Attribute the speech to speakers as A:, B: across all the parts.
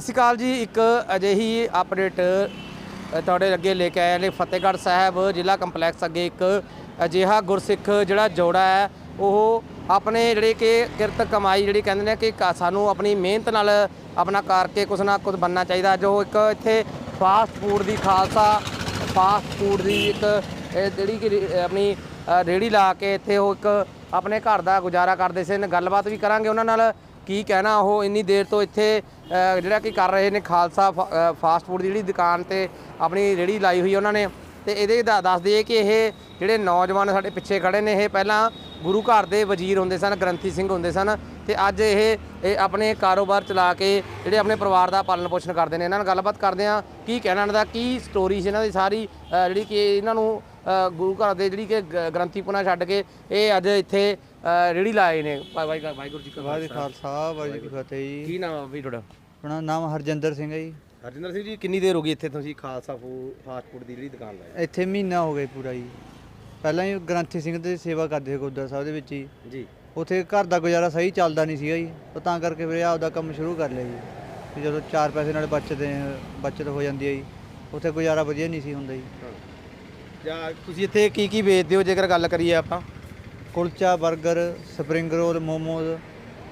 A: ਸਤਿ ਸ਼੍ਰੀ ਅਕਾਲ ਜੀ ਇੱਕ ਅਜਿਹੀ ਅਪਡੇਟ ਤੁਹਾਡੇ ਅੱਗੇ ਲੈ ਕੇ ਆਏ ਨੇ ਫਤਿਹਗੜ੍ਹ ਸਾਹਿਬ ਜ਼ਿਲ੍ਹਾ ਕੰਪਲੈਕਸ ਅੱਗੇ ਇੱਕ ਅਜਿਹਾ ਗੁਰਸਿੱਖ ਜਿਹੜਾ ਜੋੜਾ ਹੈ ਉਹ ਆਪਣੇ ਜਿਹੜੇ ਕਿ ਕਿਰਤ ਕਮਾਈ ਜਿਹੜੀ ਕਹਿੰਦੇ ਨੇ ਕਿ ਕ- ਸਾਨੂੰ ਆਪਣੀ ਮਿਹਨਤ ਨਾਲ ਆਪਣਾ ਕਰਕੇ ਕੁਛ ਨਾ ਕੁਝ ਬੰਨਣਾ ਚਾਹੀਦਾ ਜੋ ਇੱਕ ਇੱਥੇ ਫਾਸਟ ਫੂਡ ਦੀ ਖਾਲਸਾ ਫਾਸਟ ਫੂਡ ਦੀ ਇੱਕ ਜਿਹੜੀ ਕਿ ਆਪਣੀ ਅ, ਰੇਹੜੀ ਲਾ ਕੇ ਇੱਥੇ ਉਹ ਇੱਕ ਆਪਣੇ ਘਰ ਦਾ ਗੁਜ਼ਾਰਾ ਕਰਦੇ ਸੀ ਗੱਲਬਾਤ ਵੀ ਕਰਾਂਗੇ ਉਹਨਾਂ ਨਾਲ। ਕੀ ਕਹਿਣਾ ਉਹ ਇੰਨੀ ਦੇਰ ਤੋਂ ਇੱਥੇ ਜਿਹੜਾ ਕਿ ਕਰ ਰਹੇ ਨੇ ਖਾਲਸਾ ਫਾ- ਫਾਸਟ ਫੂਡ ਦੀ ਜਿਹੜੀ ਦੁਕਾਨ ਤੇ ਆਪਣੀ ਰੇੜੀ ਲਾਈ ਹੋਈ ਉਹਨਾਂ ਨੇ। ਤੇ ਇਹਦੇ ਦਾ ਦੱਸ ਦਈਏ ਕਿ ਇਹ ਜਿਹੜੇ ਨੌਜਵਾਨ ਸਾਡੇ ਪਿੱਛੇ ਖੜੇ ਨੇ, ਇਹ ਪਹਿਲਾਂ ਗੁਰੂ ਘਰ ਦੇ ਵਜ਼ੀਰ ਹੁੰਦੇ ਸਨ, ਗ੍ਰੰਥੀ ਸਿੰਘ ਹੁੰਦੇ ਸਨ ਤੇ ਅੱਜ ਇਹ ਇਹ ਆਪਣੇ ਕਾਰੋਬਾਰ ਚਲਾ ਕੇ ਜਿਹੜੇ ਆਪਣੇ ਪਰਿਵਾਰ ਦਾ ਪਾਲਣ ਪੋਸ਼ਣ ਕਰਦੇ ਨੇ। ਇਹਨਾਂ ਨਾਲ ਗੱਲਬਾਤ ਕਰਦੇ ਆ ਕੀ ਕਹਿਣਾ ਇਹਨਾਂ ਦਾ, ਕੀ ਸਟੋਰੀ ਸੀ ਇਹਨਾਂ ਦੀ ਸਾਰੀ ਜਿਹੜੀ ਕਿ ਇਹਨਾਂ ਨੂੰ ਗੁਰੂ ਘਰ ਦੇ ਜਿਹੜੀ ਕਿ ਗ- ਗ੍ਰੰਥੀ ਪੁਣਾ ਛੱਡ ਕੇ ਇਹ ਅੱਜ ਇੱਥੇ ਰੇੜੀ ਲਾਏ ਨੇ। ਵਾਹਿਗੁਰੂ ਜੀ ਕਾ
B: ਵਾਹਿਗੁਰੂ ਜੀ ਖਾਲਸਾ। ਵਾਹਿਗੁਰੂ ਜੀ ਕੀ ਫਤਿਹ ਜੀ।
A: ਕੀ ਨਾਮ ਆ ਵੀ ਤੁਹਾਡਾ?
B: ਆਪਣਾ ਨਾਮ ਹਰਜਿੰਦਰ ਸਿੰਘ ਹੈ ਜੀ।
A: ਹਰਜਿੰਦਰ ਸਿੰਘ ਜੀ ਕਿੰਨੀ ਦੇਰ ਹੋ ਗਈ ਇੱਥੇ ਤੁਸੀਂ ਖਾਲਸਾ ਫਾਸਟ ਫੂਡ ਦੀ ਜਿਹੜੀ ਦੁਕਾਨ ਲਾਈ?
B: ਇੱਥੇ ਮਹੀਨਾ ਹੋ ਗਿਆ ਪੂਰਾ ਜੀ। ਪਹਿਲਾਂ ਹੀ ਗ੍ਰੰਥੀ ਸਿੰਘ ਦੀ ਸੇਵਾ ਕਰਦੇ ਸੀ ਗੁਰਦੁਆਰਾ ਸਾਹਿਬ ਦੇ ਵਿੱਚ ਹੀ
A: ਜੀ।
B: ਉੱਥੇ ਘਰ ਦਾ ਗੁਜ਼ਾਰਾ ਸਹੀ ਚੱਲਦਾ ਨਹੀਂ ਸੀਗਾ ਜੀ। ਤਾਂ ਤਾਂ ਕਰਕੇ ਫਿਰ ਆਪਦਾ ਕੰਮ ਸ਼ੁਰੂ ਕਰ ਲਿਆ ਜੀ। ਵੀ ਜਦੋਂ ਚਾਰ ਪੈਸੇ ਨਾਲ ਬਚਦੇ ਬਚਤ ਹੋ ਜਾਂਦੀ ਹੈ ਜੀ। ਉੱਥੇ ਗੁਜ਼ਾਰਾ ਵਧੀਆ ਨਹੀਂ ਸੀ ਹੁੰਦਾ ਜੀ।
A: ਜਾਂ ਤੁਸੀਂ ਇੱਥੇ ਕੀ ਕੀ ਵੇਚਦੇ ਹੋ? ਜੇਕਰ ਗੱਲ ਕਰੀਏ ਆਪਾਂ।
B: ਕੁਲਚਾ 버ਗਰ ਸਪਰਿੰਗ ਰੋਲ ਮੋਮੋਜ਼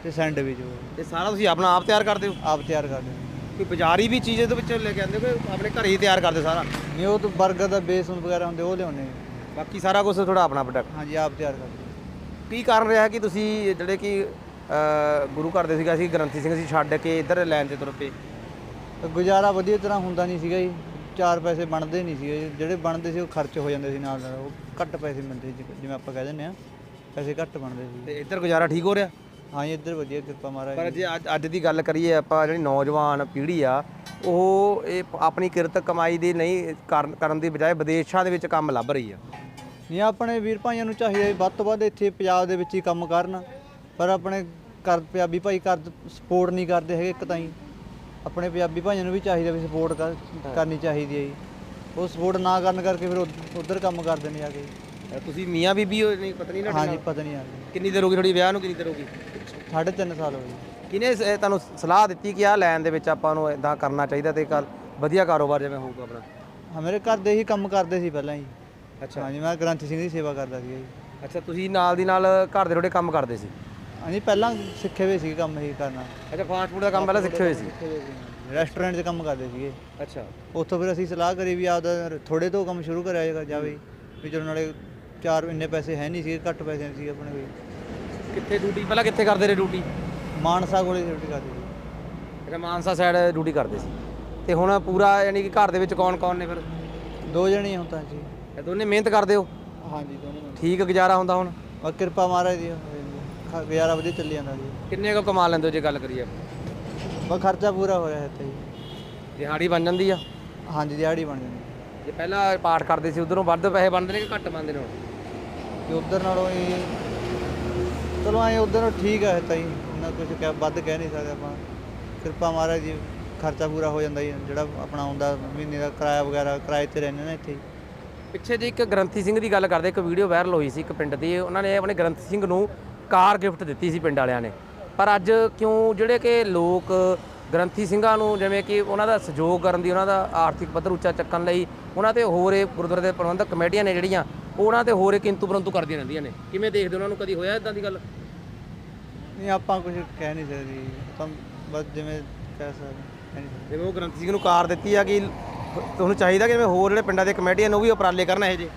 B: ਤੇ ਸੈਂਡਵਿਚ।
A: ਇਹ ਸਾਰਾ ਤੁਸੀਂ ਆਪਣਾ ਆਪ ਤਿਆਰ ਕਰਦੇ ਹੋ?
B: ਆਪ ਤਿਆਰ ਕਰਦੇ ਹਾਂ।
A: ਕੋਈ ਬਾਜ਼ਾਰੀ ਵੀ ਚੀਜ਼ ਇਹਦੇ ਵਿੱਚ ਲੈ ਕੇ ਆਉਂਦੇ ਹੋ ਕਿ ਆਪਣੇ ਘਰੇ ਹੀ ਤਿਆਰ ਕਰਦੇ ਸਾਰਾ?
B: ਨਹੀਂ ਉਹ ਤਾਂ 버ਗਰ ਦਾ ਬੇਸ ਵਗੈਰਾ ਹੁੰਦੇ ਉਹ ਲਿਆਉਂਦੇ
A: ਬਾਕੀ ਸਾਰਾ ਕੁਝ ਤੁਹਾਡਾ ਆਪਣਾ ਪ੍ਰੋਡਕਟ
B: ਹਾਂਜੀ ਆਪ ਤਿਆਰ ਕਰਦੇ
A: ਕੀ ਕਾਰਨ ਰਿਹਾ ਕਿ ਤੁਸੀਂ ਜਿਹੜੇ ਕਿ ਗੁਰੂ ਘਰ ਦੇ ਸੀਗਾ ਸੀ ਗ੍ਰੰਥੀ ਸਿੰਘ ਸੀ ਛੱਡ ਕੇ ਇੱਧਰ ਲੈਣ ਤੇ ਤੁਰ ਪਏ?
B: ਗੁਜ਼ਾਰਾ ਵਧੀਆ ਤਰ੍ਹਾਂ ਹੁੰਦਾ ਨਹੀਂ ਸੀਗਾ ਜੀ। ਚਾਰ ਪੈਸੇ ਬਣਦੇ ਨਹੀਂ ਸੀਗੇ। ਜਿਹੜੇ ਬਣਦੇ ਸੀ ਉਹ ਖਰਚ ਹੋ ਜਾਂਦੇ ਸੀ ਨਾਲ ਨਾਲ ਉਹ ਘੱਟ ਪੈਸੇ ਮਿਲਦੇ ਜਿਵੇਂ ਆਪਾਂ ਕਹਿ ਦਿੰਦੇ ਆ ਪੈਸੇ ਘੱਟ ਬਣਦੇ ਸੀ।
A: ਤੇ ਇੱਧਰ ਗੁਜ਼ਾਰਾ ਠੀਕ ਹੋ ਰਿਹਾ?
B: ਹਾਂ ਜੀ ਇੱਧਰ ਵਧੀਆ ਕਿਰਪਾ ਮਹਾਰਾਜ
A: ਪਰ। ਜੇ। ਅੱਜ ਅੱਜ ਦੀ ਗੱਲ ਕਰੀਏ ਆਪਾਂ ਜਿਹੜੀ ਨੌਜਵਾਨ ਪੀੜ੍ਹੀ ਆ ਉਹ ਇਹ ਪ- ਆਪਣੀ ਕਿਰਤ ਕਮਾਈ ਦੀ ਨਹੀਂ ਕਰਨ ਕਰਨ ਦੀ ਬਜਾਏ ਵਿਦੇਸ਼ਾਂ ਦੇ ਵਿੱਚ ਕੰਮ ਲੱਭ ਰਹੀ ਆ।
B: ਨਹੀਂ ਆਪਣੇ ਵੀਰ ਭਾਈਆਂ ਨੂੰ ਚਾਹੀਦਾ ਵੀ ਵੱਧ ਤੋਂ ਵੱਧ ਇੱਥੇ ਪੰਜਾਬ ਦੇ ਵਿੱਚ ਹੀ ਕੰਮ ਕਰਨ। ਪਰ ਆਪਣੇ ਘਰ ਪੰਜਾਬੀ ਭਾਈ ਕਰ ਸਪੋਰਟ ਨਹੀਂ ਕਰਦੇ ਹੈਗੇ ਇੱਕ ਤਾਂ ਹੀ ਆਪਣੇ ਪੰਜਾਬੀ ਭਾਈਆਂ ਨੂੰ ਵੀ ਚਾਹੀਦਾ ਵੀ ਸਪੋਰਟ ਕਰ ਕਰਨੀ ਚਾਹੀਦੀ ਹੈ ਜੀ। ਉਹ ਸਪੋਰਟ ਨਾ ਕਰਨ ਕਰਕੇ ਫਿਰ ਉਧਰ ਕੰਮ ਕਰਦੇ ਨੇ ਆ ਕੇ।
A: ਅ, ਤੁਸੀਂ ਮੀਆਂ ਬੀਬੀ ਹੋ ਨਹੀਂ ਪਤਨੀ ਨਾ
B: ਹਾਂਜੀ ਪਤਾ ਨਹੀਂ ਆ
A: ਕਿੰਨੀ ਦੇਰ ਹੋ ਗਈ ਤੁਹਾਡੀ ਵਿਆਹ ਨੂੰ ਕਿੰਨੀ ਦੇਰ ਹੋ ਗਈ?
B: ਸਾਢੇ ਤਿੰਨ ਸਾਲ ਹੋ ਗਏ।
A: ਕਿਨੇ ਤੁਹਾਨੂੰ ਸਲਾਹ ਦਿੱਤੀ ਕਿ ਆ ਲੈਣ ਦੇ ਵਿੱਚ ਆਪਾਂ ਨੂੰ ਇਦਾਂ ਕਰਨਾ ਚਾਹੀਦਾ ਤੇ ਕੱਲ ਵਧੀਆ ਕਾਰੋਬਾਰ ਜਿਵੇਂ ਹੋਊਗਾ ਆਪਣਾ?
B: ਹਾਂ ਮੇਰੇ ਘਰ ਦੇ ਹੀ ਕੰਮ ਕਰਦੇ ਸੀ ਪਹਿਲਾਂ ਹੀ।
A: ਅੱਛਾ।
B: ਹਾਂਜੀ ਮੈਂ ਗ੍ਰੰਥੀ ਸਿੰਘ ਦੀ ਸੇਵਾ ਕਰਦਾ ਸੀ ਜੀ।
A: ਅੱਛਾ ਤੁਸੀਂ ਨਾਲ ਦੀ ਨਾਲ ਘਰ ਦੇ ਤੁਹਾਡੇ ਕੰਮ ਕਰਦੇ ਸੀ?
B: ਹਾਂਜੀ ਪਹਿਲਾਂ ਸਿੱਖੇ ਹੋਏ ਸੀ ਕੰਮ ਇਹ ਕਰਨਾ।
A: ਅੱਛਾ ਫਾਸਟ ਫੂਡ ਦਾ ਕੰਮ ਪਹਿਲਾਂ ਸਿੱਖੇ ਹੋਏ ਸੀ?
B: ਰੈਸਟੋਰੈਂਟ 'ਚ ਕੰਮ ਕਰਦੇ ਸੀਗੇ।
A: ਅੱਛਾ।
B: ਉੱਥੋਂ ਫਿਰ ਅਸੀਂ ਸਲਾਹ ਕਰੀ ਵੀ ਆਪਦਾ ਥੋੜੇ ਤੋਂ ਕੰਮ ਸ਼ੁਰੂ ਕਰਿਆ ਜਾਏਗਾ ਜਾਵੇ ਵੀ ਚਲੋ ਨਾਲੇ ਚਾਰ ਇੰਨੇ ਪੈਸੇ ਹੈ ਨਹੀਂ ਸੀਗੇ ਘੱਟ ਪੈਸੇ ਸੀ ਆਪਣੇ ਕੋਲ।
A: ਕਿੱਥੇ ਡਿਊਟੀ ਪਹਿਲਾਂ ਕਿੱਥੇ ਕਰਦੇ ਰਹੇ ਡਿਊਟੀ
B: ਮਾਨਸਾ ਕੋਲੇ ਡਿਊਟੀ ਕਰਦੇ ਸੀ।
A: ਅੱਛਾ ਮਾਨਸਾ ਸਾਈਡ ਡਿਊਟੀ ਕਰਦੇ ਸੀ। ਤੇ ਹੁਣ ਪੂਰਾ ਯਾਨੀ ਕਿ ਘਰ ਦੇ ਵਿੱਚ ਕੌਣ ਕੌਣ ਨੇ ਫਿਰ?
B: ਦੋ ਜਣੇ ਹੁਣ ਤਾਂ ਜੀ।
A: ਇਹ ਦੋਨੇ ਮਿਹਨਤ ਕਰਦੇ ਹੋ?
B: ਹਾਂਜੀ ਦੋਨੋਂ
A: ਠੀਕ ਗੁਜ਼ਾਰਾ ਹੁੰਦਾ ਹੁਣ?
B: ਬਸ ਕਿਰਪਾ ਮਹਾਰਾਜ ਦੀ ਖਾ- ਗੁਜ਼ਾਰਾ ਵਧੀਆ ਚੱਲੀ ਜਾਂਦਾ ਜੀ।
A: ਕਿੰਨੇ ਕੁ ਕਮਾ ਲੈਂਦੇ ਹੋ ਜੇ ਗੱਲ ਕਰੀਏ?
B: ਬਸ ਖਰਚਾ ਪੂਰਾ ਹੋ ਰਿਹਾ ਇੱਥੇ ਜੀ।
A: ਦਿਹਾੜੀ ਬਣ ਜਾਂਦੀ ਆ?
B: ਹਾਂਜੀ ਦਿਹਾੜੀ ਬਣ ਜਾਂਦੀ।
A: ਜੇ ਪਹਿਲਾਂ ਪਾਠ ਕਰਦੇ ਸੀ ਉਧਰੋਂ ਵੱਧ ਪੈਸੇ ਬਣਦੇ ਨੇ ਕਿ ਘੱਟ ਬਣਦੇ ਨੇ ਹੁਣ?
B: ਕਿ ਉਧਰ ਨਾਲੋਂ ਹੀ ਚਲੋ ਐ ਉਧਰ ਠੀਕ ਹੈ ਤਾਂ ਹੀ। ਇੰਨਾ ਕੁਝ ਕਹਿ ਵੱਧ ਕਹਿ ਨਹੀਂ ਸਕਦੇ ਆਪਾਂ। ਕਿਰਪਾ ਮਹਾਰਾਜ ਜੀ, ਖਰਚਾ ਪੂਰਾ ਹੋ ਜਾਂਦਾ ਜੀ, ਜਿਹੜਾ ਆਪਣਾ ਆਉਂਦਾ ਮਹੀਨੇ ਦਾ ਕਿਰਾਇਆ ਵਗੈਰਾ, ਕਿਰਾਏ ਤੇ ਰਹਿੰਦੇ ਨੇ ਇੱਥੇ।
A: ਪਿੱਛੇ ਜੇ ਇੱਕ ਗ੍ਰੰਥੀ ਸਿੰਘ ਦੀ ਗੱਲ ਕਰਦੇ, ਇੱਕ ਵੀਡੀਓ ਵਾਇਰਲ ਹੋਈ ਸੀ ਇੱਕ ਪਿੰਡ ਦੀ। ਉਹਨਾਂ ਨੇ ਆਪਣੇ ਗ੍ਰੰਥੀ ਸਿੰਘ ਨੂੰ ਕਾਰ ਗਿਫਟ ਦਿੱਤੀ ਸੀ ਪਿੰਡ ਵਾਲਿਆਂ ਨੇ। ਪਰ ਅੱਜ ਕਿਉਂ ਜਿਹੜੇ ਕਿ ਲੋਕ ਗ੍ਰੰਥੀ ਸਿੰਘਾਂ ਨੂੰ ਜਿਵੇਂ ਕਿ ਉਹਨਾਂ ਦਾ ਸਹਿਯੋਗ ਕਰਨ ਦੀ, ਉਹਨਾਂ ਦਾ ਆਰਥਿਕ ਪੱਧਰ ਉੱਚਾ ਚੱਕਣ ਲਈ, ਉਹਨਾਂ ਤੇ ਹੋਰ ਇਹ ਗੁਰਦੁਆਰੇ ਦੇ ਪ੍ਰਬੰਧਕ ਕਮੇਟੀਆਂ ਨੇ ਜਿਹੜੀਆਂ ਉਹਨਾਂ ਤੇ ਹੋਰ ਇਹ ਕਿੰਤੂ ਪਰੰਤੂ ਕਰਦੀਆਂ ਰਹਿੰਦੀਆਂ ਨੇ। ਕਿਵੇਂ ਦੇਖਦੇ ਹੋ ਉਹਨਾਂ ਨੂੰ? ਕਦੀ ਹੋਇਆ ਇਦਾਂ ਦੀ ਗੱਲ?
B: ਨਹੀਂ ਆਪਾਂ ਕੁਝ ਕਹਿ ਨਹੀਂ ਸਕਦੇ। ਆਪਾਂ ਬਸ ਜਿਵੇਂ ਕਹਿ ਸਕਦੇ ਕਹਿ ਨਹੀਂ ਸਕਦੇ।
A: ਜਿਵੇਂ ਉਹ ਗ੍ਰੰਥੀ ਸਿੰਘ ਨੂੰ ਕਾਰ ਦਿੱਤੀ ਆ ਕਿ ਤੁਹਾਨੂੰ ਚਾਹੀਦਾ ਕਿ ਜਿਵੇਂ ਹੋਰ ਜਿਹੜੇ ਪਿੰਡਾਂ ਦੇ ਕਮੇਟੀਆਂ ਨੇ ਉਹ ਵੀ ਉਪਰਾਲੇ ਕਰਨ ਇਹ ਜੇ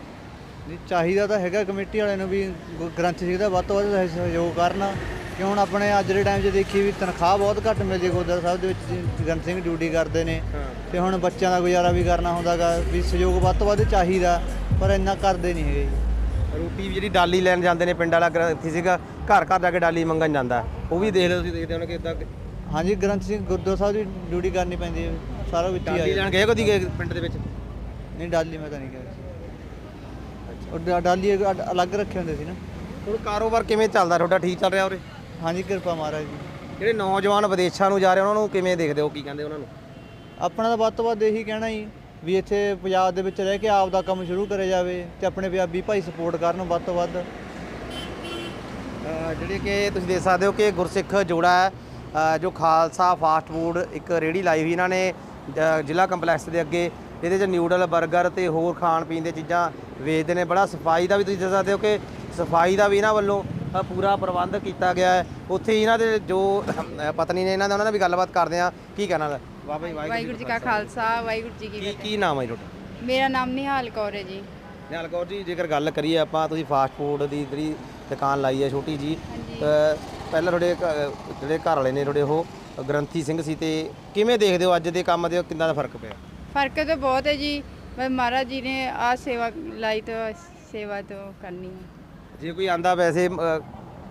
B: ਨਹੀਂ ਚਾਹੀਦਾ ਤਾਂ ਹੈਗਾ ਕਮੇਟੀ ਵਾਲਿਆਂ ਨੂੰ ਵੀ ਗੁ- ਗ੍ਰੰਥ ਸਿੰਘ ਦਾ ਵੱਧ ਤੋਂ ਵੱਧ ਸਹਿ- ਸਹਿਯੋਗ ਕਰਨ। ਕਿ ਹੁਣ ਆਪਣੇ ਅੱਜ ਦੇ ਟਾਈਮ 'ਚ ਦੇਖੀ ਵੀ ਤਨਖਾਹ ਬਹੁਤ ਘੱਟ ਮਿਲਦੀ ਗੁਰਦੁਆਰਾ ਸਾਹਿਬ ਦੇ ਵਿੱਚ ਜੀ ਗ੍ਰੰਥ ਸਿੰਘ ਡਿਊਟੀ ਕਰਦੇ ਨੇ।
A: ਹਾਂ।
B: ਤੇ ਹੁਣ ਬੱਚਿਆਂ ਦਾ ਗੁਜ਼ਾਰਾ ਵੀ ਕਰਨਾ ਹੁੰਦਾਗਾ ਵੀ ਸਹਿਯੋਗ ਵੱਧ ਤੋਂ ਵੱਧ ਚਾਹੀਦਾ। ਪਰ ਇੰਨਾ ਕਰਦੇ ਨਹੀਂ ਹੈਗੇ ਜੀ।
A: ਰੋਟੀ ਵੀ ਜਿਹੜੀ ਡਾਲੀ ਲੈਣ ਜਾਂਦੇ ਨੇ ਪਿੰਡ ਵਾਲਾ ਗ੍ਰੰਥੀ ਸੀਗਾ ਘਰ ਘਰ ਜਾ ਕੇ ਡਾਲੀ ਮੰਗਣ ਜਾਂਦਾ। ਉਹ ਵੀ ਦੇਖ ਲਓ ਤੁਸੀਂ ਦੇਖਦੇ ਹੋ ਕਿ ਇਦਾਂ
B: ਹਾਂਜੀ ਗ੍ਰੰਥ ਸਿੰਘ ਗੁਰਦੁਆਰਾ ਸਾਹਿਬ ਦੀ ਡਿਊਟੀ ਕਰਨੀ ਪੈਂਦੀ ਹੈ ਸਾਰਾ ਵਿੱਚ ਹੀ ਆ
A: ਡਾਲੀ
B: ਜਾਂਦਾ।
A: ਲੈਣ ਗਏ ਕਦੀ ਗਏ ਪਿੰਡ ਦੇ ਵਿੱਚ?
B: ਨਹੀਂ ਡਾਲੀ ਮੈਂ ਤਾਂ ਨਹੀਂ ਗਿਆ। ਉਹ ਡਾ- ਡਾਲੀ ਅਲੱਗ ਰੱਖੇ ਹੁੰਦੇ ਸੀ ਨਾ।
A: ਹੁਣ ਕਾਰੋਬਾਰ ਕਿਵੇਂ ਚੱਲਦਾ? ਤੁਹਾਡਾ ਠੀਕ ਚੱਲ ਰਿਹਾ ਉਰੇ?
B: ਹਾਂਜੀ ਕਿਰਪਾ ਮਹਾਰਾਜ ਜੀ।
A: ਜਿਹੜੇ ਨੌਜਵਾਨ ਵਿਦੇਸ਼ਾਂ ਨੂੰ ਜਾ ਰਹੇ ਉਹਨਾਂ ਨੂੰ ਕਿਵੇਂ ਦੇਖਦੇ ਹੋ? ਕੀ ਕਹਿੰਦੇ ਉਹਨਾਂ ਨੂੰ?
B: ਆਪਣਾ ਤਾਂ ਵੱਧ ਤੋਂ ਵੱਧ ਇਹੀ ਕਹਿਣਾ ਹੀ ਵੀ ਇੱਥੇ ਪੰਜਾਬ ਦੇ ਵਿੱਚ ਰਹਿ ਕੇ ਆਪ ਦਾ ਕੰਮ ਸ਼ੁਰੂ ਕਰਿਆ ਜਾਵੇ ਤੇ ਆਪਣੇ ਪੰਜਾਬੀ ਭਾਈ ਸਪੋਰਟ ਕਰਨ ਵੱਧ ਤੋਂ ਵੱਧ।
A: ਅਹ ਜਿਹੜੇ ਕਿ ਤੁਸੀਂ ਦੇਖ ਸਕਦੇ ਹੋ ਕਿ ਗੁਰਸਿੱਖ ਜੋੜਾ ਹੈ ਜੋ ਖਾਲਸਾ ਫਾਸਟ ਫੂਡ ਇੱਕ ਰੇੜੀ ਲਾਈ ਹੋਈ ਇਹਨਾਂ ਨੇ ਜ਼ਿਲ੍ਹਾ ਕੰਪਲੈਕਸ ਦੇ ਅੱਗੇ। ਇਹਦੇ 'ਚ ਨਿਊਡਲ 버ਗਰ ਤੇ ਹੋਰ ਖਾਣ ਪੀਣ ਦੀਆਂ ਚੀਜ਼ਾਂ ਵੇਚਦੇ ਨੇ। ਬੜਾ ਸਫ਼ਾਈ ਦਾ ਵੀ ਤੁਸੀਂ ਦੇਖ ਸਕਦੇ ਹੋ ਕਿ ਸਫ਼ਾਈ ਦਾ ਵੀ ਇਹਨਾਂ ਵੱਲੋਂ ਪੂਰਾ ਪ੍ਰਬੰਧ ਕੀਤਾ ਗਿਆ ਹੈ। ਉੱਥੇ ਇਹਨਾਂ ਦੇ ਜੋ ਪਤਨੀ ਨੇ ਇਹਨਾਂ ਦਾ ਉਹਨਾਂ ਨਾਲ ਵੀ ਗੱਲਬਾਤ ਕਰਦੇ ਆ ਕੀ ਕਹਿਣਾ ਬਾਬਾ ਜੀ
C: ਵਾਹਿਗੁਰੂ ਜੀ ਕਾ ਖਾਲਸਾ। ਵਾਹਿਗੁਰੂ ਜੀ ਕੀ
A: ਕੀ
C: ਫਤਿਹ।
A: ਕੀ ਨਾਮ ਹੈ ਜੀ ਤੁਹਾਡਾ?
C: ਮੇਰਾ ਨਾਮ ਨਿਹਾਲ ਕੌਰ ਹੈ ਜੀ।
A: ਨਿਹਾਲ ਕੌਰ ਜੀ ਜੇਕਰ ਗੱਲ ਕਰੀਏ ਆਪਾਂ ਤੁਸੀਂ ਫਾਸਟ ਫੂਡ ਦੀ ਜਿਹੜੀ ਦੁਕਾਨ ਲਾਈ ਹੈ ਛੋਟੀ ਜੀ ਪਹਿਲਾਂ ਤੁਹਾਡੇ ਘ- ਜਿਹੜੇ ਘਰ ਵਾਲੇ ਨੇ ਤੁਹਾਡੇ ਉਹ ਗ੍ਰੰਥੀ ਸਿੰਘ ਸੀ ਤੇ ਕਿਵੇਂ ਦੇਖਦੇ ਹੋ ਅੱਜ ਦੇ ਕੰਮ ਦੇ ਕਿੰਨਾ ਦਾ ਫ਼ਰਕ ਪਿਆ?
C: ਫ਼ਰਕ ਤਾਂ ਬਹੁਤ ਹੈ ਜੀ। ਮਹਾਰਾਜ ਜੀ ਨੇ ਆ ਸੇਵਾ ਲਾਈ ਤਾਂ ਸੇਵਾ ਤਾਂ ਕਰਨੀ ਹੈ।
A: ਜੇ ਕੋਈ ਆਂਦਾ ਅ,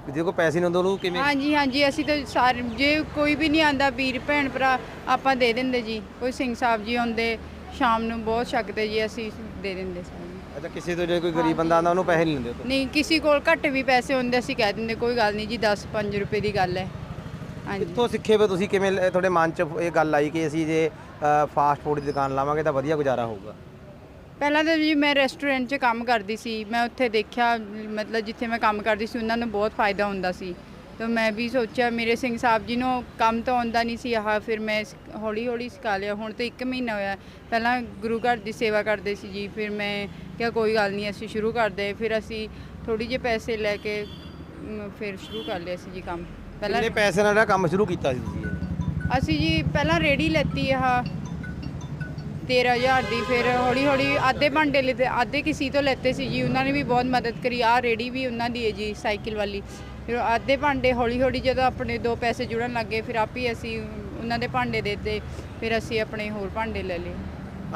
A: ਜੇ ਕੋਈ ਪੈਸੇ ਨਹੀਂ ਹੁੰਦਾ ਉਹਨੂੰ ਕਿਵੇਂ
C: ਹਾਂਜੀ ਹਾਂਜੀ ਅਸੀਂ ਤਾਂ ਸਾਰੇ ਜੇ ਕੋਈ ਵੀ ਨਹੀਂ ਆਂਦਾ ਵੀਰ ਭੈਣ ਭਰਾ ਆਪਾਂ ਦੇ ਦਿੰਦੇ ਜੀ। ਕੋਈ ਸਿੰਘ ਸਾਹਿਬ ਜੀ ਆਉਂਦੇ ਸ਼ਾਮ ਨੂੰ ਬਹੁਤ ਛਕਦੇ ਜੀ ਅਸੀਂ ਦੇ ਦਿੰਦੇ ਸਾਰੇ।
A: ਅੱਛਾ ਕਿਸੇ ਤੋਂ ਜੇ ਕੋਈ ਗਰੀਬ ਬੰਦਾ ਆਂਦਾ ਉਹਨੂੰ ਪੈਸੇ ਨਹੀਂ ਲੈਂਦੇ ਉਹ ਤੋਂ
C: ਨਹੀਂ ਕਿਸੇ ਕੋਲ ਘੱਟ ਵੀ ਪੈਸੇ ਹੁੰਦੇ ਅਸੀਂ ਕਹਿ ਦਿੰਦੇ ਕੋਈ ਗੱਲ ਨਹੀਂ ਜੀ 10 5 ਰੁਪਏ ਦੀ ਗੱਲ ਹੈ। ਹਾਂਜੀ।
A: ਕਿੱਥੋਂ ਸਿੱਖੇ ਵੇ ਤੁਸੀਂ ਕਿਵੇਂ ਲ- ਤੁਹਾਡੇ ਮਨ 'ਚ ਇਹ ਗੱਲ ਆਈ ਕਿ ਅਸੀਂ ਜੇ ਫਾਸਟ ਫੂਡ ਦੀ ਦੁਕਾਨ ਲਾਵਾਂਗੇ ਤਾਂ ਵਧੀਆ ਗੁਜ਼ਾਰਾ ਹੋਊਗਾ?
C: ਪਹਿਲਾਂ ਤਾਂ ਜੀ ਮੈਂ ਰੈਸਟੋਰੈਂਟ 'ਚ ਕੰਮ ਕਰਦੀ ਸੀ ਮੈਂ ਉੱਥੇ ਦੇਖਿਆ ਮਤਲਬ ਜਿੱਥੇ ਮੈਂ ਕੰਮ ਕਰਦੀ ਸੀ ਉਹਨਾਂ ਨੂੰ ਬਹੁਤ ਫਾਇਦਾ ਹੁੰਦਾ ਸੀ। ਤਾਂ ਮੈਂ ਵੀ ਸੋਚਿਆ ਮੇਰੇ ਸਿੰਘ ਸਾਹਿਬ ਜੀ ਨੂੰ ਕੰਮ ਤਾਂ ਆਉਂਦਾ ਨਹੀਂ ਸੀ ਆਹ ਫਿਰ ਮੈਂ ਹੌਲੀ ਹੌਲੀ ਸਿਖਾ ਲਿਆ। ਹੁਣ ਤਾਂ 1 ਮਹੀਨਾ ਹੋਇਆ ਪਹਿਲਾਂ ਗੁਰੂ ਘਰ ਦੀ ਸੇਵਾ ਕਰਦੇ ਸੀ ਜੀ ਫਿਰ ਮੈਂ ਕਿਹਾ ਕੋਈ ਗੱਲ ਨਹੀਂ ਅਸੀਂ ਸ਼ੁਰੂ ਕਰਦੇ ਫਿਰ ਅਸੀਂ ਥੋੜੀ ਜਿਹੇ ਪੈਸੇ ਲੈ ਕੇ ਫਿਰ ਸ਼ੁਰੂ ਕਰ ਲਿਆ ਸੀ ਜੀ ਕੰਮ। ਪਹਿਲਾਂ
A: ਕਿੰਨੇ ਪੈਸੇ ਨਾਲ ਕੰਮ ਸ਼ੁਰੂ ਕੀਤਾ ਸੀ ਤੁਸੀਂ?
C: ਅਸੀਂ ਜੀ ਪਹਿਲਾਂ ਰੇੜੀ ਲੈਤੀ ਆਹ 13000 ਦੀ ਫਿਰ ਹੌਲੀ ਹੌਲੀ ਆਧੇ ਭਾਂਡੇ ਲਿੱਤੇ ਆਧੇ ਕਿਸੇ ਤੋਂ ਲੈਤੇ ਸੀ ਜੀ ਉਹਨਾਂ ਨੇ ਵੀ ਬਹੁਤ ਮਦਦ ਕਰੀ ਆ ਰੇੜੀ ਵੀ ਉਹਨਾਂ ਦੀ ਹੈ ਜੀ ਸਾਈਕਲ ਵਾਲੀ। ਫਿਰ ਆਧੇ ਭਾਂਡੇ ਹੌਲੀ ਹੌਲੀ ਜਦੋਂ ਆਪਣੇ ਦੋ ਪੈਸੇ ਜੁੜਨ ਲੱਗੇ ਫਿਰ ਆਪ ਹੀ ਅਸੀਂ ਉਹਨਾਂ ਦੇ ਭਾਂਡੇ ਦੇ ਦਿੱਤੇ ਫਿਰ ਅਸੀਂ ਆਪਣੇ ਹੋਰ ਭਾਂਡੇ ਲੈ ਲਏ।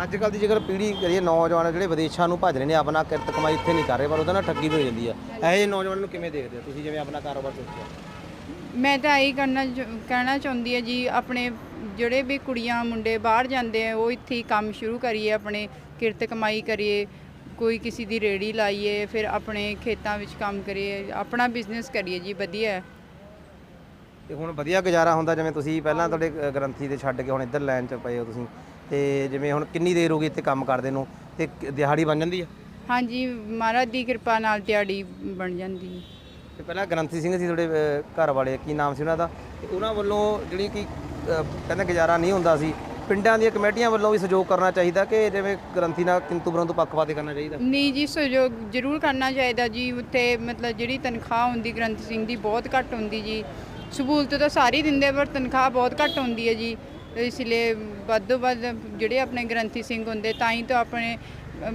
A: ਅੱਜ ਕੱਲ ਦੀ ਜੇਕਰ ਪੀੜ੍ਹੀ ਕਰੀਏ ਨੌਜਵਾਨ ਜਿਹੜੇ ਵਿਦੇਸ਼ਾਂ ਨੂੰ ਭੱਜ ਰਹੇ ਨੇ ਆਪਣਾ ਕਿਰਤ ਕਮਾਈ ਇੱਥੇ ਨਹੀਂ ਕਰ ਰਹੇ ਪਰ ਉਹਦੇ ਨਾਲ ਠੱਗੀ ਹੋ ਜਾਂਦੀ ਆ। ਇਹੋ ਜਿਹੇ ਨੌਜਵਾਨ ਨੂੰ ਕਿਵੇਂ ਦੇਖਦੇ ਹੋ ਤੁਸੀਂ ਜਿਵੇਂ ਆਪਣਾ ਕਾਰੋਬਾਰ ਸੋਚਿਆ?
C: ਮੈਂ ਤਾਂ ਇਹੀ ਕਰਨਾ ਕਹਿਣਾ ਚਾਹੁੰਦੀ ਹਾਂ ਜੀ ਆਪਣੇ ਜਿਹੜੇ ਵੀ ਕੁੜੀਆਂ ਮੁੰਡੇ ਬਾਹਰ ਜਾਂਦੇ ਆ ਉਹ ਇੱਥੇ ਹੀ ਕੰਮ ਸ਼ੁਰੂ ਕਰੀਏ ਆਪਣੇ ਕਿਰਤ ਕਮਾਈ ਕਰੀਏ ਕੋਈ ਕਿਸੇ ਦੀ ਰੇੜੀ ਲਾਈਏ ਫਿਰ ਆਪਣੇ ਖੇਤਾਂ ਵਿੱਚ ਕੰਮ ਕਰੀਏ ਆਪਣਾ ਬਿਜ਼ਨਸ ਕਰੀਏ ਜੀ ਵਧੀਆ ਹੈ।
A: ਤੇ ਹੁਣ ਵਧੀਆ ਗੁਜ਼ਾਰਾ ਹੁੰਦਾ ਜਿਵੇਂ ਤੁਸੀਂ ਪਹਿਲਾਂ ਤੁਹਾਡੇ ਅ, ਗ੍ਰੰਥੀ ਦੇ ਛੱਡ ਕੇ ਹੁਣ ਇੱਧਰ ਲਾਈਨ 'ਚ ਪਏ ਹੋ ਤੁਸੀਂ ਤੇ ਜਿਵੇਂ ਹੁਣ ਕਿੰਨੀ ਦੇਰ ਹੋ ਗਈ ਇੱਥੇ ਕੰਮ ਕਰਦੇ ਨੂੰ ਤੇ ਕ- ਦਿਹਾੜੀ ਬਣ ਜਾਂਦੀ ਆ?
C: ਹਾਂਜੀ ਮਹਾਰਾਜ ਦੀ ਕਿਰਪਾ ਨਾਲ ਦਿਹਾੜੀ ਬਣ ਜਾਂਦੀ ਹੈ।
A: ਤੇ ਪਹਿਲਾਂ ਗ੍ਰੰਥੀ ਸਿੰਘ ਸੀ ਤੁਹਾਡੇ ਅ, ਘਰ ਵਾਲੇ ਕੀ ਨਾਮ ਸੀ ਉਹਨਾਂ ਦਾ? ਤੇ ਉਹਨਾਂ ਵੱਲੋਂ ਜਿਹੜੀ ਕਿ ਕਹਿੰਦੇ ਗੁਜ਼ਾਰਾ ਨਹੀਂ ਹੁੰਦਾ ਸੀ। ਪਿੰਡਾਂ ਦੀਆਂ ਕਮੇਟੀਆਂ ਵੱਲੋਂ ਵੀ ਸਹਿਯੋਗ ਕਰਨਾ ਚਾਹੀਦਾ ਕਿ ਜਿਵੇਂ ਗ੍ਰੰਥੀ ਨਾਲ ਕਿੰਤੂ ਪਰੰਤੂ ਪੱਖਪਾਤ ਕਰਨਾ ਚਾਹੀਦਾ?
C: ਨਹੀਂ ਜੀ, ਸਹਿਯੋਗ ਜ਼ਰੂਰ ਕਰਨਾ ਚਾਹੀਦਾ ਜੀ। ਉੱਥੇ ਮਤਲਬ ਜਿਹੜੀ ਤਨਖਾਹ ਹੁੰਦੀ ਗ੍ਰੰਥ ਸਿੰਘ ਦੀ ਬਹੁਤ ਘੱਟ ਹੁੰਦੀ ਜੀ। ਸਹੂਲਤ ਤਾਂ ਸਾਰੀ ਦਿੰਦੇ ਪਰ ਤਨਖਾਹ ਬਹੁਤ ਘੱਟ ਹੁੰਦੀ ਹੈ ਜੀ। ਇਸ ਲਈ ਵੱਧ ਤੋਂ ਵੱਧ ਜਿਹੜੇ ਆਪਣੇ ਗ੍ਰੰਥੀ ਸਿੰਘ ਹੁੰਦੇ, ਤਾਂ ਹੀ ਤਾਂ ਆਪਣੇ,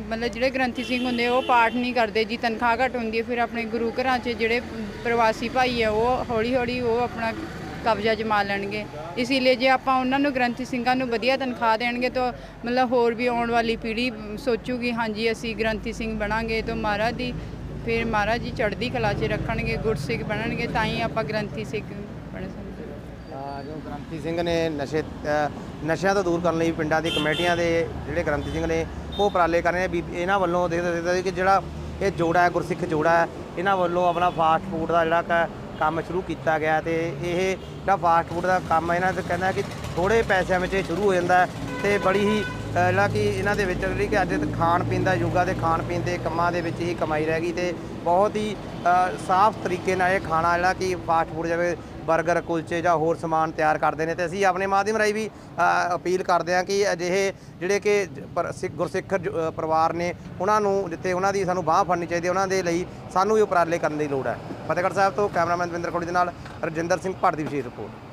C: ਮਤਲਬ ਜਿਹੜੇ ਗ੍ਰੰਥੀ ਸਿੰਘ ਹੁੰਦੇ, ਉਹ ਪਾਠ ਨਹੀਂ ਕਰਦੇ ਜੀ। ਤਨਖਾਹ ਘੱਟ ਹੁੰਦੀ ਹੈ, ਫਿਰ ਆਪਣੇ ਗੁਰੂ ਘਰਾਂ 'ਚ ਜਿਹੜੇ ਪ੍ਰਵਾਸੀ ਭਾਈ ਆ, ਉਹ ਹੌਲੀ ਹੌਲੀ ਉਹ ਆਪਣਾ ਕਬਜ਼ਾ ਜਮਾ ਲੈਣਗੇ। ਇਸ ਲਈ ਜੇ ਆਪਾਂ ਉਹਨਾਂ ਨੂੰ ਗ੍ਰੰਥੀ ਸਿੰਘਾਂ ਨੂੰ ਵਧੀਆ ਤਨਖਾਹ ਦੇਣਗੇ ਤਾਂ ਮਤਲਬ ਹੋਰ ਵੀ ਆਉਣ ਵਾਲੀ ਪੀੜ੍ਹੀ ਸੋਚੂਗੀ, ਹਾਂਜੀ ਅਸੀਂ ਗ੍ਰੰਥੀ ਸਿੰਘ ਬਣਾਂਗੇ ਤਾਂ ਮਹਾਰਾਜ ਦੀ, ਫਿਰ ਮਹਾਰਾਜ ਜੀ ਚੜ੍ਹਦੀ ਕਲਾ 'ਚ ਰੱਖਣਗੇ, ਗੁਰਸਿੱਖ ਬਣਨਗੇ, ਤਾਂ ਹੀ ਆਪਾਂ ਗ੍ਰੰਥੀ ਸਿੰਘ ਬਣ ਸਕਦੇ
A: ਜੋ ਗ੍ਰੰਥੀ ਸਿੰਘ ਨੇ ਨਸ਼ੇ ਨਸ਼ਿਆਂ ਤੋਂ ਦੂਰ ਕਰਨ ਲਈ ਪਿੰਡਾਂ ਦੀ ਕਮੇਟੀਆਂ ਦੇ ਜਿਹੜੇ ਗ੍ਰੰਥੀ ਸਿੰਘ ਨੇ ਉਹ ਉਪਰਾਲੇ ਕਰ ਰਹੇ ਨੇ ਇਹਨਾਂ ਵੱਲੋਂ ਦੇਖਦੇ ਦੇਖਦੇ ਕਿ ਜਿਹੜਾ ਇਹ ਜੋੜਾ ਹੈ, ਗੁਰਸਿੱਖ ਜੋੜਾ ਹੈ, ਇਹਨਾਂ ਵੱਲੋਂ ਆਪਣਾ ਫਾਸਟ ਫੂਡ ਦਾ ਜਿਹੜਾ ਕ- ਕੰਮ ਸ਼ੁਰੂ ਕੀਤਾ ਗਿਆ ਤੇ ਇਹ ਜਿਹੜਾ ਫਾਸਟ ਫੂਡ ਦਾ ਕੰਮ ਇਹਨਾਂ ਤੇ ਕਹਿੰਦਾ ਕਿ ਥੋੜੇ ਪੈਸਿਆਂ ਵਿੱਚ ਇਹ ਸ਼ੁਰੂ ਹੋ ਜਾਂਦਾ ਹੈ ਤੇ ਬੜੀ ਹੀ ਜਿਹੜਾ ਕਿ ਇਹਨਾਂ ਦੇ ਵਿੱਚ ਜਿਹੜੀ ਕਿ ਅੱਜ ਖਾਣ ਪੀਣ ਦਾ ਯੁੱਗ ਆ ਤੇ ਖਾਣ ਪੀਣ ਦੇ ਕੰਮਾਂ ਦੇ ਵਿੱਚ ਹੀ ਕਮਾਈ ਰਹਿ ਗਈ ਤੇ ਬਹੁਤ ਹੀ ਸਾਫ਼ ਤਰੀਕੇ ਨਾਲ ਇਹ ਖਾਣਾ ਜਿਹੜਾ ਕਿ ਫਾਸਟ ਫੂਡ ਜਿਵੇਂ 버ਗਰ ਕੁਲਚੇ ਜਾਂ ਹੋਰ ਸਮਾਨ ਤਿਆਰ ਕਰਦੇ ਨੇ ਤੇ ਅਸੀਂ ਆਪਣੇ ਮਾਧਿਅਮ ਰਾਹੀਂ ਵੀ ਅਪੀਲ ਕਰਦੇ ਹਾਂ ਕਿ ਅਜਿਹੇ ਜਿਹੜੇ ਕਿ ਪਰ- ਸਿੱਖ- ਗੁਰਸਿੱਖ ਜ- ਪਰਿਵਾਰ ਨੇ ਉਹਨਾਂ ਨੂੰ ਜਿੱਥੇ ਉਹਨਾਂ ਦੀ ਸਾਨੂੰ ਬਾਹ ਫੜਨੀ ਚਾਹੀਦੀ ਹੈ, ਉਹਨਾਂ ਦੇ ਲਈ ਸਾਨੂੰ ਵੀ ਉਪਰਾਲੇ ਕਰਨ ਦੀ ਲੋੜ ਹੈ। ਫਤਿਹਗੜ੍ਹ ਸਾਹਿਬ ਤੋਂ ਕੈਮਰਾਮੈਨ ਦਵਿੰਦਰ ਖੋੜੀ ਦੇ ਨਾਲ ਰਜਿੰਦਰ ਸਿੰਘ ਭੱਟ ਦੀ ਵਿਸ਼ੇਸ਼ ਰਿਪੋਰਟ।